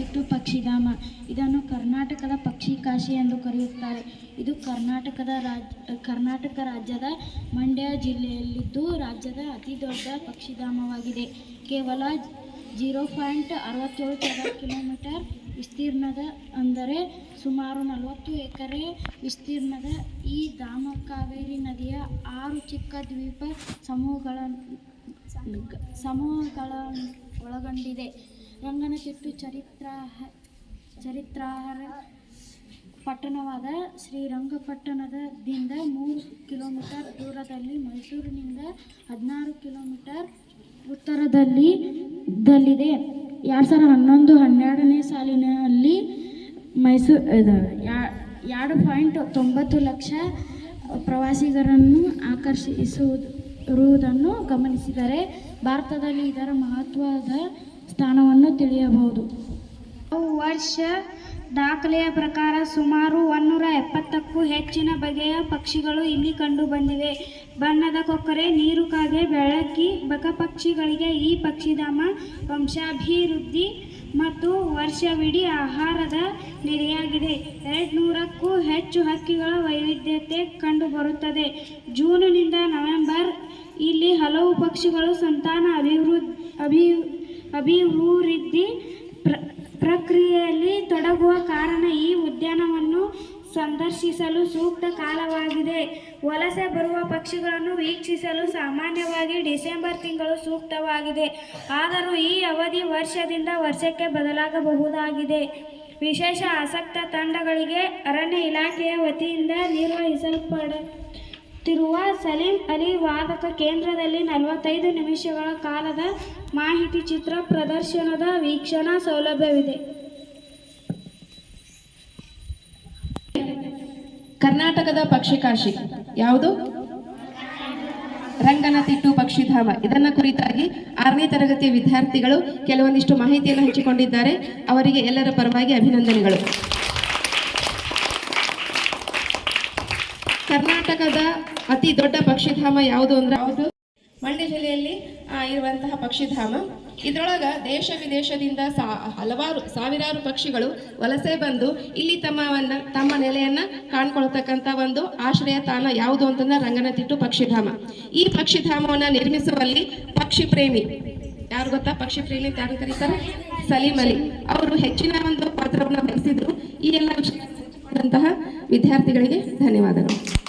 ರಂಗನತಿಟ್ಟು ಪಕ್ಷಿಧಾಮ. ಇದನ್ನು ಕರ್ನಾಟಕದ ಪಕ್ಷಿ ಕಾಶಿ ಎಂದು ಕರೆಯುತ್ತಾರೆ. ಇದು ಕರ್ನಾಟಕದ ರಾಜ್, ಕರ್ನಾಟಕ ರಾಜ್ಯದ ಮಂಡ್ಯ ಜಿಲ್ಲೆಯಲ್ಲಿದ್ದು ರಾಜ್ಯದ ಅತಿ ದೊಡ್ಡ ಪಕ್ಷಿಧಾಮವಾಗಿದೆ. ಕೇವಲ ಜೀರೋ ಪಾಯಿಂಟ್ ಅರವತ್ತೇಳು ಚದರ ಕಿಲೋಮೀಟರ್ ವಿಸ್ತೀರ್ಣದ, ಅಂದರೆ ಸುಮಾರು ನಲವತ್ತು ಎಕರೆ ವಿಸ್ತೀರ್ಣದ ಈ ಧಾಮ ಕಾವೇರಿ ನದಿಯ ಆರು ಚಿಕ್ಕ ದ್ವೀಪ ಸಮೂಹಗಳ ಸಮೂಹಗಳ ಒಳಗೊಂಡಿದೆ. ರಂಗನತಿಟ್ಟು ಚರಿತ್ರ ಚರಿತ್ರಾಹಾರ ಪಟ್ಟಣವಾದ ಶ್ರೀರಂಗಪಟ್ಟಣದಿಂದ ಮೂರು ಕಿಲೋಮೀಟರ್ ದೂರದಲ್ಲಿ ಮೈಸೂರಿನಿಂದ ಹದಿನಾರು ಕಿಲೋಮೀಟರ್ ಉತ್ತರದಲ್ಲಿ ದಲ್ಲಿದೆ. ಎರಡು ಸಾವಿರದ ಹನ್ನೊಂದು ಹನ್ನೆರಡನೇ ಸಾಲಿನಲ್ಲಿ ಮೈಸೂರು ಎರಡು ಪಾಯಿಂಟ್ ತೊಂಬತ್ತು ಲಕ್ಷ ಪ್ರವಾಸಿಗರನ್ನು ಆಕರ್ಷಿಸುವುದನ್ನು ಗಮನಿಸಿದರೆ ಭಾರತದಲ್ಲಿ ಇದರ ಮಹತ್ವದ ಸ್ಥಾನವನ್ನು ತಿಳಿಯಬಹುದು. ವರ್ಷ ದಾಖಲೆಯ ಪ್ರಕಾರ ಸುಮಾರು ಒನ್ನೂರ ಎಪ್ಪತ್ತಕ್ಕೂ ಹೆಚ್ಚಿನ ಬಗೆಯ ಪಕ್ಷಿಗಳು ಇಲ್ಲಿ ಕಂಡುಬಂದಿವೆ. ಬಣ್ಣದ ಕೊಕ್ಕರೆ, ನೀರು ಕಾಗೆ, ಬೆಳಕಿ, ಬಕಪಕ್ಷಿಗಳಿಗೆ ಈ ಪಕ್ಷಿಧಾಮ ವಂಶಾಭಿವೃದ್ಧಿ ಮತ್ತು ವರ್ಷವಿಡೀ ಆಹಾರದ ನೆಲೆಯಾಗಿದೆ. ಎರಡು ನೂರಕ್ಕೂ ಹೆಚ್ಚು ಹಕ್ಕಿಗಳ ವೈವಿಧ್ಯತೆ ಕಂಡುಬರುತ್ತದೆ. ಜೂನ್ನಿಂದ ನವೆಂಬರ್ ಇಲ್ಲಿ ಹಲವು ಪಕ್ಷಿಗಳು ಸಂತಾನ ಅಭಿವೃದ್ಧಿ ಅಭಿ ಅಭಿವೃದ್ಧಿ ಪ್ರ, ಪ್ರಕ್ರಿಯೆಯಲ್ಲಿ ತೊಡಗುವ ಕಾರಣ ಈ ಉದ್ಯಾನವನ್ನು ಸಂದರ್ಶಿಸಲು ಸೂಕ್ತ ಕಾಲವಾಗಿದೆ. ವಲಸೆ ಬರುವ ಪಕ್ಷಿಗಳನ್ನು ವೀಕ್ಷಿಸಲು ಸಾಮಾನ್ಯವಾಗಿ ಡಿಸೆಂಬರ್ ತಿಂಗಳು ಸೂಕ್ತವಾಗಿದೆ. ಆದರೂ ಈ ಅವಧಿ ವರ್ಷದಿಂದ ವರ್ಷಕ್ಕೆ ಬದಲಾಗಬಹುದಾಗಿದೆ. ವಿಶೇಷ ಆಸಕ್ತ ತಂಡಗಳಿಗೆ ಅರಣ್ಯ ಇಲಾಖೆಯ ವತಿಯಿಂದ ನಿರ್ವಹಿಸಲ್ಪಡುತ್ತಿರುವ ಸಲೀಂ ಅಲಿ ವಾದಕ ಕೇಂದ್ರದಲ್ಲಿ ನಲವತ್ತೈದು ನಿಮಿಷಗಳ ಕಾಲದ ಮಾಹಿತಿ ಚಿತ್ರ ಪ್ರದರ್ಶನದ ವೀಕ್ಷಣಾ ಸೌಲಭ್ಯವಿದೆ. ಕರ್ನಾಟಕದ ಪಕ್ಷಿಕಾಶಿ ಯಾವುದು? ರಂಗನತಿಟ್ಟು ಪಕ್ಷಿಧಾಮ. ಇದನ್ನ ಕುರಿತಾಗಿ ಆರನೇ ತರಗತಿಯ ವಿದ್ಯಾರ್ಥಿಗಳು ಕೆಲವೊಂದಿಷ್ಟು ಮಾಹಿತಿಯನ್ನು ಹಂಚಿಕೊಂಡಿದ್ದಾರೆ. ಅವರಿಗೆ ಎಲ್ಲರ ಪರವಾಗಿ ಅಭಿನಂದನೆಗಳು. ಕರ್ನಾಟಕದ ಅತಿ ದೊಡ್ಡ ಪಕ್ಷಿಧಾಮ ಯಾವುದು ಅಂದ್ರೆ ಯಾವುದು ಮಂಡ್ಯ ಜಿಲ್ಲೆಯಲ್ಲಿ ಇರುವಂತಹ ಪಕ್ಷಿಧಾಮ. ಇದರೊಳಗ ದೇಶ ವಿದೇಶದಿಂದ ಸಾ, ಹಲವಾರು, ಸಾವಿರಾರು ಪಕ್ಷಿಗಳು ವಲಸೆ ಬಂದು ಇಲ್ಲಿ ತಮ್ಮ ತಮ್ಮ ನೆಲೆಯನ್ನ ಕಾಣ್ಕೊಳ್ತಕ್ಕಂಥ ಒಂದು ಆಶ್ರಯ ತಾಣ ಯಾವುದು ಅಂತಂದ್ರೆ ರಂಗನತಿಟ್ಟು ಪಕ್ಷಿಧಾಮ. ಈ ಪಕ್ಷಿಧಾಮವನ್ನ ನಿರ್ಮಿಸುವಲ್ಲಿ ಪಕ್ಷಿ ಪ್ರೇಮಿ. ಯಾರು ಗೊತ್ತಾ ಪಕ್ಷಿ ಪ್ರೇಮಿ ಅಂತ ಯಾರು ಕರೀತಾರೆ? ಸಲೀಂ ಅಲಿ. ಅವರು ಹೆಚ್ಚಿನ ಒಂದು ಪಾತ್ರವನ್ನು ವಹಿಸಿದ್ರು. ಈ ಎಲ್ಲ ವಿಷಯ ವಿದ್ಯಾರ್ಥಿಗಳಿಗೆ ಧನ್ಯವಾದಗಳು.